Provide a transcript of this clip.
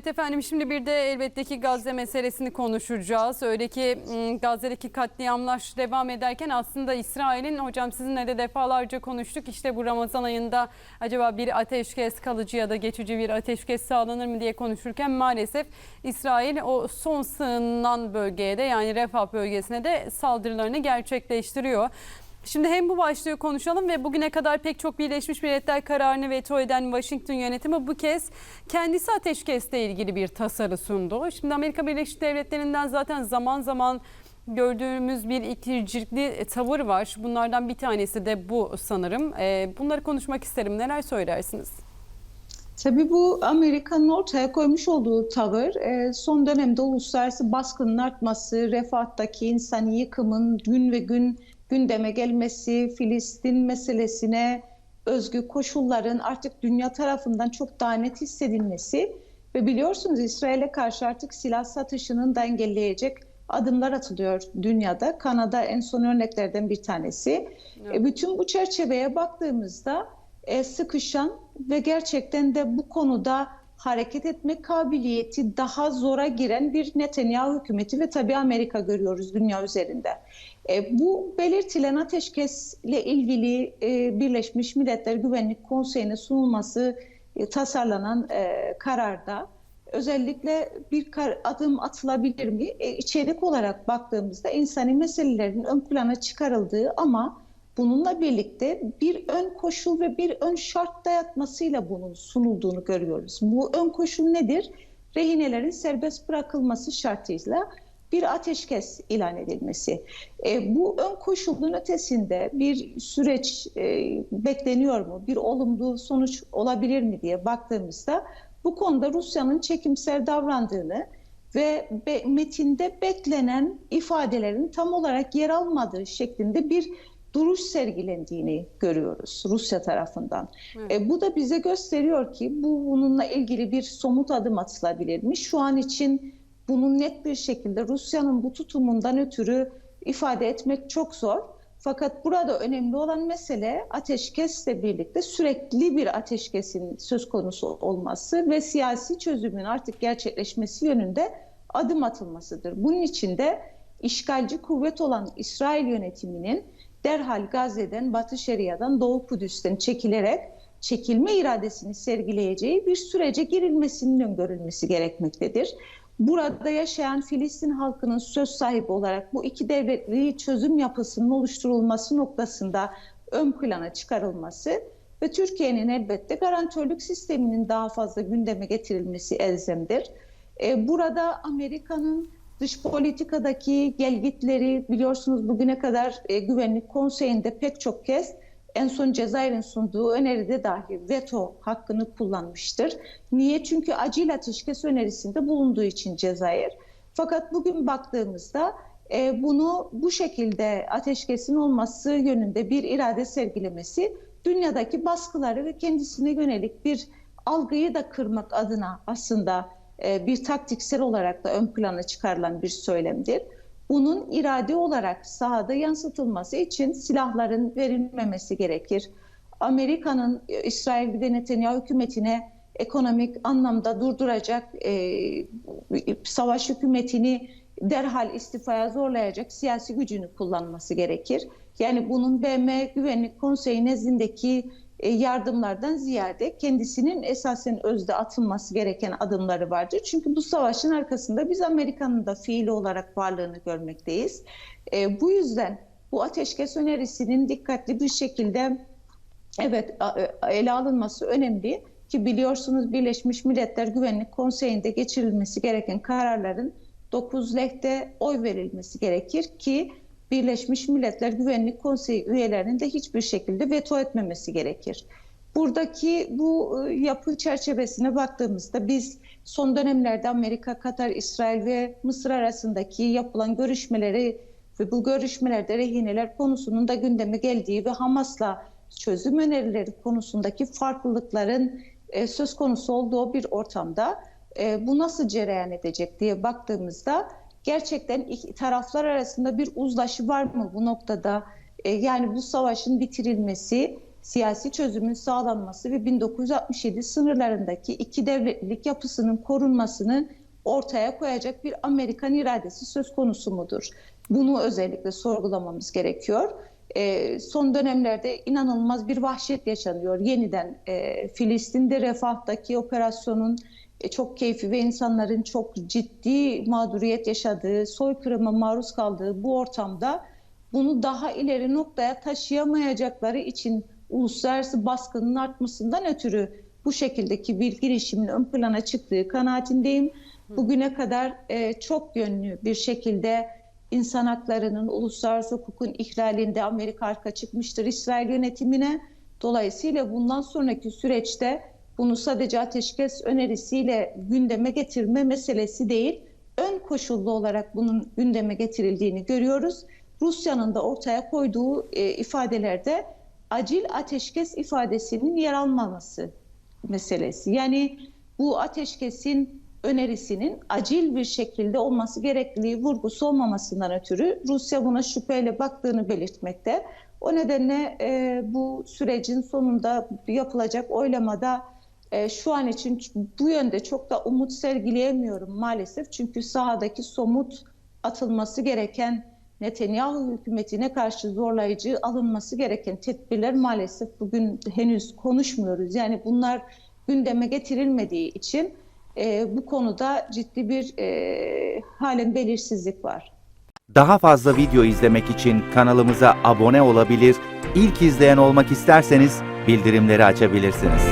Evet efendim şimdi bir de elbette ki Gazze meselesini konuşacağız. Öyle ki m, Gazze'deki katliamlar devam ederken aslında İsrail'in hocam sizinle de defalarca konuştuk. İşte bu Ramazan ayında acaba bir ateşkes kalıcı ya da geçici bir ateşkes sağlanır mı diye konuşurken maalesef İsrail o son sığınan bölgeye de yani Refah bölgesine de saldırılarını gerçekleştiriyor. Şimdi hem bu başlığı konuşalım ve bugüne kadar pek çok Birleşmiş Milletler kararını veto eden Washington yönetimi bu kez kendisi ateşkesle ilgili bir tasarı sundu. Şimdi Amerika Birleşik Devletleri'nden zaten zaman zaman gördüğümüz bir ikircikli tavır var. Bunlardan bir tanesi de bu sanırım. Ee, Bunları konuşmak isterim. Neler söylersiniz? Tabii bu Amerika'nın ortaya koymuş olduğu tavır e, son dönemde uluslararası baskının artması, refahtaki insani yıkımın gün ve gün gündeme gelmesi, Filistin meselesine özgü koşulların artık dünya tarafından çok daha net hissedilmesi ve biliyorsunuz İsrail'e karşı artık silah satışının da engelleyecek adımlar atılıyor dünyada. Kanada en son örneklerden bir tanesi. Evet. E, bütün bu çerçeveye baktığımızda e, sıkışan ve gerçekten de bu konuda hareket etme kabiliyeti daha zora giren bir Netanyahu hükümeti ve tabii Amerika görüyoruz dünya üzerinde. E, bu belirtilen ateşkesle ilgili e, Birleşmiş Milletler Güvenlik Konseyi'ne sunulması e, tasarlanan e, kararda özellikle bir kar- adım atılabilir mi? E, içerik olarak baktığımızda insani meselelerin ön plana çıkarıldığı ama bununla birlikte bir ön koşul ve bir ön şart dayatmasıyla bunun sunulduğunu görüyoruz. Bu ön koşul nedir? Rehinelerin serbest bırakılması şartıyla bir ateşkes ilan edilmesi. E, bu ön koşulun ötesinde bir süreç e, bekleniyor mu? Bir olumlu sonuç olabilir mi diye baktığımızda bu konuda Rusya'nın çekimser davrandığını ve be- metinde beklenen ifadelerin tam olarak yer almadığı şeklinde bir duruş sergilendiğini görüyoruz Rusya tarafından. Evet. E, bu da bize gösteriyor ki bu bununla ilgili bir somut adım atılabilir mi? Şu an için bunu net bir şekilde Rusya'nın bu tutumundan ötürü ifade etmek çok zor. Fakat burada önemli olan mesele ateşkesle birlikte sürekli bir ateşkesin söz konusu olması ve siyasi çözümün artık gerçekleşmesi yönünde adım atılmasıdır. Bunun için de işgalci kuvvet olan İsrail yönetiminin derhal Gazze'den, Batı Şeria'dan, Doğu Kudüs'ten çekilerek çekilme iradesini sergileyeceği bir sürece girilmesinin öngörülmesi gerekmektedir. Burada yaşayan Filistin halkının söz sahibi olarak bu iki devletli çözüm yapısının oluşturulması noktasında ön plana çıkarılması ve Türkiye'nin elbette garantörlük sisteminin daha fazla gündeme getirilmesi elzemdir. E, Burada Amerika'nın dış politikadaki gelgitleri biliyorsunuz bugüne kadar e, Güvenlik Konseyi'nde pek çok kez en son Cezayir'in sunduğu öneride dahi veto hakkını kullanmıştır. Niye? Çünkü acil ateşkes önerisinde bulunduğu için Cezayir. Fakat bugün baktığımızda e, bunu bu şekilde ateşkesin olması yönünde bir irade sergilemesi dünyadaki baskıları ve kendisine yönelik bir algıyı da kırmak adına aslında bir taktiksel olarak da ön plana çıkarılan bir söylemdir. Bunun irade olarak sahada yansıtılması için silahların verilmemesi gerekir. Amerika'nın e, İsrail ve Netanyahu hükümetine ekonomik anlamda durduracak, e, savaş hükümetini derhal istifaya zorlayacak siyasi gücünü kullanması gerekir. Yani bunun BM Güvenlik Konseyi nezdindeki e, yardımlardan ziyade kendisinin esasen özde atılması gereken adımları vardır. Çünkü bu savaşın arkasında biz Amerika'nın da fiili olarak varlığını görmekteyiz. E, bu yüzden bu ateşkes önerisinin dikkatli bir şekilde evet e, ele alınması önemli ki biliyorsunuz Birleşmiş Milletler Güvenlik Konseyi'nde geçirilmesi gereken kararların 9 lehte oy verilmesi gerekir ki Birleşmiş Milletler Güvenlik Konseyi üyelerinin de hiçbir şekilde veto etmemesi gerekir. Buradaki bu e, yapı çerçevesine baktığımızda biz son dönemlerde Amerika, Katar, İsrail ve Mısır arasındaki yapılan görüşmeleri ve bu görüşmelerde rehineler konusunun da gündeme geldiği ve Hamas'la çözüm önerileri konusundaki farklılıkların e, söz konusu olduğu bir ortamda e, bu nasıl cereyan edecek diye baktığımızda gerçekten iki taraflar arasında bir uzlaşı var mı bu noktada? E, yani bu savaşın bitirilmesi siyasi çözümün sağlanması ve 1967 sınırlarındaki iki devletlilik yapısının korunmasını ortaya koyacak bir Amerikan iradesi söz konusu mudur? Bunu özellikle sorgulamamız gerekiyor. E, son dönemlerde inanılmaz bir vahşet yaşanıyor. Yeniden e, Filistin'de Refah'taki operasyonun çok keyfi ve insanların çok ciddi mağduriyet yaşadığı, soykırıma maruz kaldığı bu ortamda bunu daha ileri noktaya taşıyamayacakları için uluslararası baskının artmasından ötürü bu şekildeki bir girişimin ön plana çıktığı kanaatindeyim. Bugüne kadar e, çok yönlü bir şekilde insan haklarının, uluslararası hukukun ihlalinde Amerika arka çıkmıştır İsrail yönetimine. Dolayısıyla bundan sonraki süreçte bunu sadece ateşkes önerisiyle gündeme getirme meselesi değil, ön koşullu olarak bunun gündeme getirildiğini görüyoruz. Rusya'nın da ortaya koyduğu e, ifadelerde acil ateşkes ifadesinin yer almaması meselesi. Yani bu ateşkesin önerisinin acil bir şekilde olması gerekliliği vurgusu olmamasından ötürü Rusya buna şüpheyle baktığını belirtmekte. O nedenle e, bu sürecin sonunda yapılacak oylamada e, şu an için bu yönde çok da umut sergileyemiyorum maalesef. Çünkü sahadaki somut atılması gereken Netanyahu hükümetine karşı zorlayıcı alınması gereken tedbirler maalesef bugün henüz konuşmuyoruz. Yani bunlar gündeme getirilmediği için e, bu konuda ciddi bir e, halen belirsizlik var. Daha fazla video izlemek için kanalımıza abone olabilir, ilk izleyen olmak isterseniz bildirimleri açabilirsiniz.